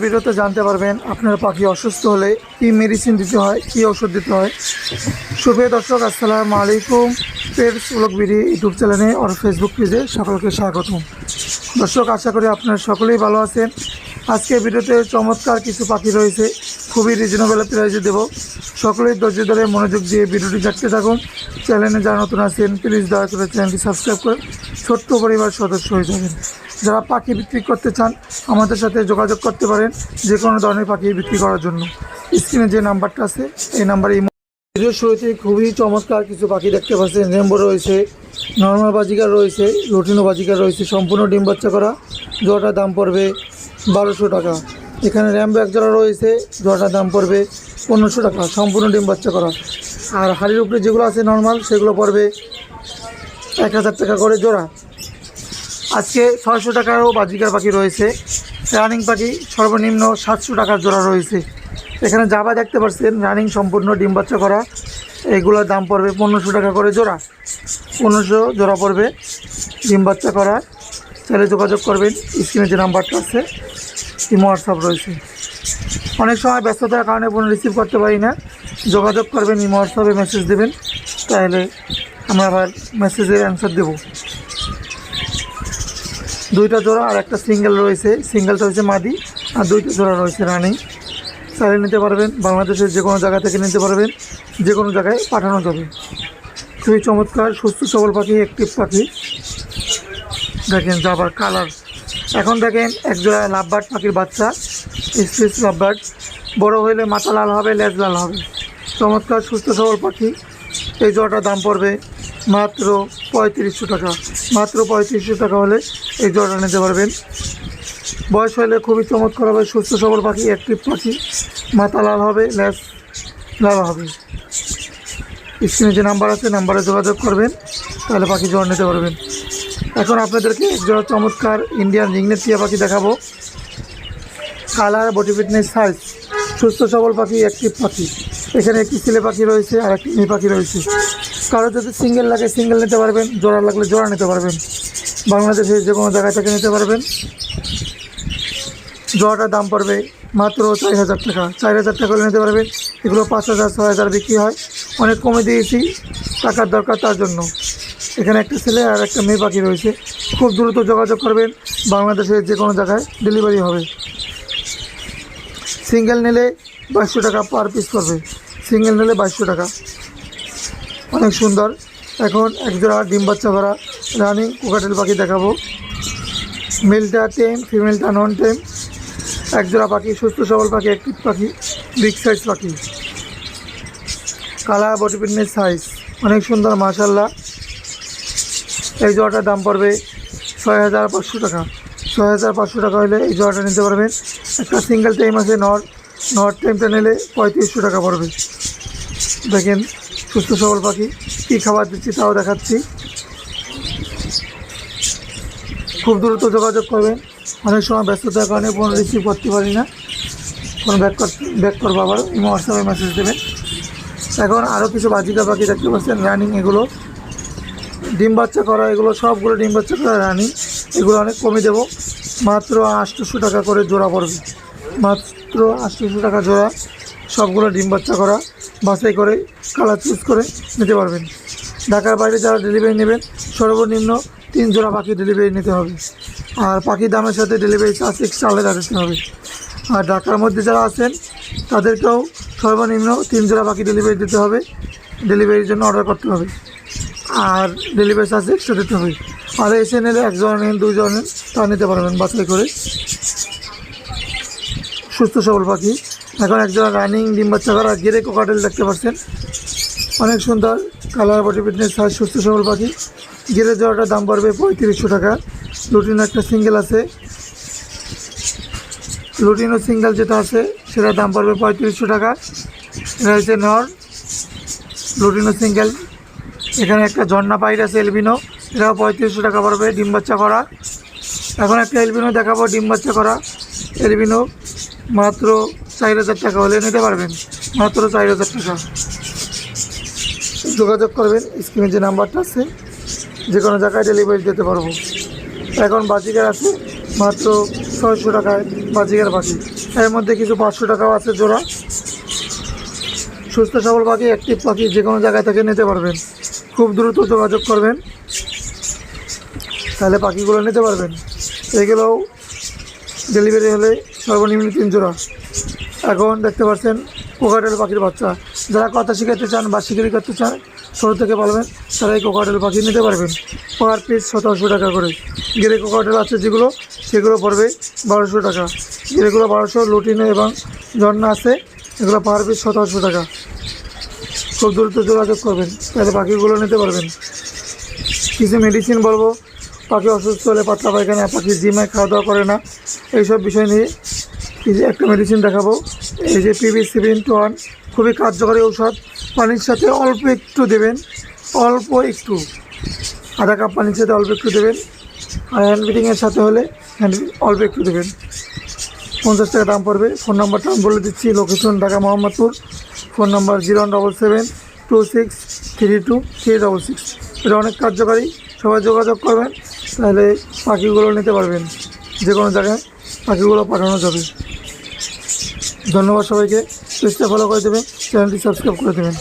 ভিডিওতে জানতে পারবেন, আপনার পাখি অসুস্থ হলে কি মেডিসিন দিতে হয়, কি ওষুধ দিতে হয়। শুভে দর্শক, আসসালামু আলাইকুম। পেটস ব্লগ বিডি ইউটিউব চ্যানেলে আর ফেসবুক পেজে সকলকে স্বাগতম। দর্শক, আশা করি আপনারা সকলেই ভালো আছেন। আজকে ভিডিওতে চমৎকার কিছু পাখি রয়েছে। খুবই রিজনেবল প্রাইজে দেব। সকলেই ধৈর্য ধরে মনোযোগ দিয়ে ভিডিওটি দেখতে থাকুন। চ্যানেলে যারা নতুন আছেন প্লিজ দয়া করে চ্যানেলটি সাবস্ক্রাইব করে ছোট্ট পরিবার সদস্য হয়ে যাবেন যারা পাখি বিক্রি করতে চান, আমাদের সাথে যোগাযোগ করতে পারেন যে কোনো ধরনের পাখি বিক্রি করার জন্য। স্ক্রিনে যে নাম্বারটা আছে, এই নাম্বারে ভিডিওর শুরুতে খুবই চমৎকার কিছু পাখি দেখতে পাচ্ছেন। রেম্বো রয়েছে, নর্মাল বাজিকার রয়েছে, লুটিনো বাজিকার রয়েছে, সম্পূর্ণ ডিম বাচ্চা করা। জোড়াটার দাম পড়বে বারোশো টাকা। এখানে র্যাম এক জোড়া রয়েছে, জোড়াটার দাম পড়বে পনেরোশো টাকা, সম্পূর্ণ ডিম বাচ্চা করা। আর হাড়ির উপরে যেগুলো আছে নর্মাল সেগুলো পড়বে এক হাজার টাকা করে জোড়া। আজকে ছয়শো টাকারও বাজিকার পাখি রয়েছে। রানিং পাখি সর্বনিম্ন সাতশো টাকার জোড়া রয়েছে। এখানে জাবা দেখতে পাচ্ছেন, রানিং সম্পূর্ণ ডিম বাচ্চা করা। এগুলোর দাম পড়বে পনেরোশো টাকা করে জোড়া। পনেরোশো জোড়া পড়বে ডিম বাচ্চা করা। চাইলে যোগাযোগ করবেন, স্ক্রিনে যে নাম্বারটা আছে। ইমো হোয়াটসঅ্যাপ রয়েছে? অনেক সময় ব্যস্ততার কারণে ফোন রিসিভ করতে পারি না। যোগাযোগ করবেন ইমো হোয়াটসঅ্যাপে মেসেজ দেবেন। তাহলে আমরা আবার মেসেজের অ্যান্সার দেবো। দুইটা জোড়া আর একটা সিঙ্গেল রয়েছে। সিঙ্গেলটা হচ্ছে মাদি, আর দুইটা জোড়া রয়েছে রানিং। চাইলে নিতে পারবেন, বাংলাদেশের যে কোনো জায়গা থেকে নিতে পারবেন। যে কোনো জায়গায় পাঠানো যাবে। খুবই চমৎকার, সুস্থ সবল পাখি অ্যাক্টিভ পাখি। দেখেন যাবার কালার এখন দেখেন এক জোড়া লাভবার্ড পাখির বাচ্চা স্পেস লাভবার্ড। বড় হলে মাথা লাল হবে লেজ লাল হবে। চমৎকার সুস্থ সবল পাখি। এই জোড়াটার দাম পড়বে মাত্র পঁয়ত্রিশশো টাকা। মাত্র পঁয়ত্রিশশো টাকা হলে এই জোড়াটা নিতে পারবেন। বয়স হলে খুবই চমৎকার হবে সুস্থ সবল পাখি অ্যাক্টিভ পাখি। মাথা লাল হবে লেজ লাল হবে। স্ক্রিনে যে নাম্বার আছে নাম্বারে যোগাযোগ করবেন তাহলে পাখি জোড়া নিতে পারবেন। এখন আপনাদেরকে জোড়া চমৎকার ইন্ডিয়ান রিংনেট টিয়া পাখি দেখাবো। কালার বডি ফিটনেস সাইজ সুস্থ সবল পাখি একটি পাখি। এখানে একটি ছেলে পাখি রয়েছে আর একটি মেয়ে পাখি রয়েছে। কারও যদি সিঙ্গেল লাগে সিঙ্গেল নিতে পারবেন, জোড়া লাগলে জোড়া নিতে পারবেন। বাংলাদেশে যে কোনো জায়গা থেকে নিতে পারবেন। জোড়াটার দাম পড়বে মাত্র চার হাজার টাকা। চার হাজার টাকা হলে নিতে পারবেন। এগুলো পাঁচ হাজার, ছয় হাজার বিক্রি হয়। অনেক কমে দিয়েছি। টাকার দরকার তার জন্য। এখানে একটা ছেলে আর একটা মেয়ে পাখি রয়েছে। খুব দ্রুত যোগাযোগ করবেন। বাংলাদেশের যে কোনো জায়গায় ডেলিভারি হবে। সিঙ্গেল নিলে বাইশশো টাকা পার পিস পড়বে সিঙ্গেল নিলে বাইশশো টাকা। অনেক সুন্দর। এখন একজোড়া ডিম বাচ্চা করা রানিং কোকাটেল পাখি দেখাবো। মেলটা টেম ফিমেলটা নন টেম একজোড়া পাখি, সুস্থ সবল পাখি অ্যাক্টিভ পাখি বিগ সাইজ পাখি। বডি ফিটনেস সাইজ অনেক সুন্দর মাশাল্লাহ এই জোড়াটার দাম পড়বে ছয় হাজার পাঁচশো টাকা। ছয় হাজার পাঁচশো টাকা হলে এই জোড়াটা নিতে পারবেন। একটা সিঙ্গেল টাইম আছে, নর নর টাইমটা নিলে পঁয়ত্রিশশো টাকা পড়বে। দেখেন, সুস্থ সবল পাখি। কী খাবার দিচ্ছি তাও দেখাচ্ছি। খুব দ্রুত যোগাযোগ করবেন। অনেক সময় ব্যস্ততার কারণে ফোন রিসিভ করতে পারি না। ফোন ব্যাক কর ব্যাক করব আবার। হোয়াটসঅ্যাপে মেসেজ দেবেন। এখন আরও কিছু বাজিকা পাখি দেখতে পাচ্ছেন রানিং এগুলো। ডিম বাচ্চা করা, এগুলো সবগুলো ডিম বাচ্চা করা রানি। এগুলো অনেক কমে দেবো। মাত্র আটশোশো টাকা করে জোড়া পড়বে। মাত্র আটশোশো টাকা জোড়া সবগুলো ডিম বাচ্চা করা। বাছাই করে কালার চুজ করে নিতে পারবেন। ঢাকার বাইরে যারা ডেলিভারি নেবেন, সর্বনিম্ন তিন জোড়া পাখি ডেলিভারি নিতে হবে। আর পাখির দামের সাথে ডেলিভারি চার্জ এক্সট্রা আলাদা দিতে হবে। আর ঢাকার মধ্যে যারা আছেন, তাদেরকেও সর্বনিম্ন তিন জোড়া পাখি ডেলিভারি দিতে হবে। ডেলিভারির জন্য অর্ডার করতে হবে। আর ডেলিভারি চার্জ এক্সট্রা দিতে হবে। আর এসে নিলে একজন নেন দুজন তা নিতে পারবেন বাছাই করে। সুস্থ সবল পাখি। এখন একজন রানিং ডিম বাচ্চা করা গেরে কোকাটেল দেখতে পাচ্ছেন। অনেক সুন্দর কালার বডি ফিটনেস সাইজ সুস্থ সবল পাখি। গেরে জোড়াটার দাম পড়বে পঁয়ত্রিশশো টাকা। লুটিনো একটা সিঙ্গেল আছে। লুটিনো সিঙ্গেল যেটা আছে, সেটার দাম পড়বে পঁয়ত্রিশশো টাকা। এটা হচ্ছে নর লুটিনো সিঙ্গেল এখানে একটা ঝর্ণা পাইর আছে এলবিনো। এটাও পঁয়ত্রিশশো টাকা পড়বে ডিম বাচ্চা করা। এখন একটা এলবিনো দেখাবো, ডিম বাচ্চা করা। এলবিনো মাত্র চার হাজার টাকা হলে নিতে পারবেন। মাত্র চার হাজার টাকা। যোগাযোগ করবেন, স্ক্রিনে যে নাম্বারটা আছে যে কোনো জায়গায় ডেলিভারি দিতে পারব। এখন বাজিকার আছে, মাত্র ছয়শো টাকায় বাজিকার পাখি এর মধ্যে কিছু পাঁচশো টাকাও আছে জোড়া। সুস্থ সবল পাখি অ্যাক্টিভ পাখি যে কোনো জায়গায় থেকে নিতে পারবেন। খুব দ্রুত যোগাযোগ করবেন। তাহলে পাখিগুলো নিতে পারবেন। এগুলোও ডেলিভারি হলে সর্বনিম্ন তিন জোড়া। এখন দেখতে পাচ্ছেন কোকাটেল পাখির বাচ্চা। যারা কথা শিখাতে চান বা শিকারি করতে চান, ছোটো থেকে পালবেন তারা এই কোকাটেল পাখি নিতে পারবেন। পার পিস সতেরোশো টাকা করে। গেরে কোকাটেল আছে যেগুলো, সেগুলো পড়বে বারোশো টাকা। গেরেগুলো বারোশো, লুটিনে এবং ঝর্ণা আছে, এগুলো পার পিস সতেরোশো টাকা। খুব দ্রুত যোগাযোগ করবেন, তাহলে পাখিগুলো নিতে পারবেন। কিছু মেডিসিন বলব পাখি অসুস্থ হলে পাতলা পায়খানা পাখি জিমে খাওয়া দাওয়া করে না, এইসব বিষয় নিয়ে যে একটা মেডিসিন দেখাবো। এই যে পিবি সেভেন টু ওয়ান খুবই কার্যকরী ঔষধ, পানির সাথে অল্প একটু দেবেন, অল্প একটু। আধা কাপ পানির সাথে অল্প একটু দেবেন, আর হ্যান্ড বিটিংয়ের সাথে হলে হ্যান্ড অল্প একটু দেবেন। পঞ্চাশ টাকা দাম পড়বে ফোন নাম্বারটা আমি বলে দিচ্ছি location Dhaka Mohammadpur. Phone number zero double seven two six three two three double six. এটা অনেক কার্যকারী। সবাই যোগাযোগ করবেন, তাহলে পাখিগুলো নিতে পারবেন। যে কোনো জায়গায় পাখিগুলো পাঠানো যাবে। ধন্যবাদ সবাইকে। পেজটা ফলো করে দেবেন, চ্যানেলটি সাবস্ক্রাইব করে দেবেন।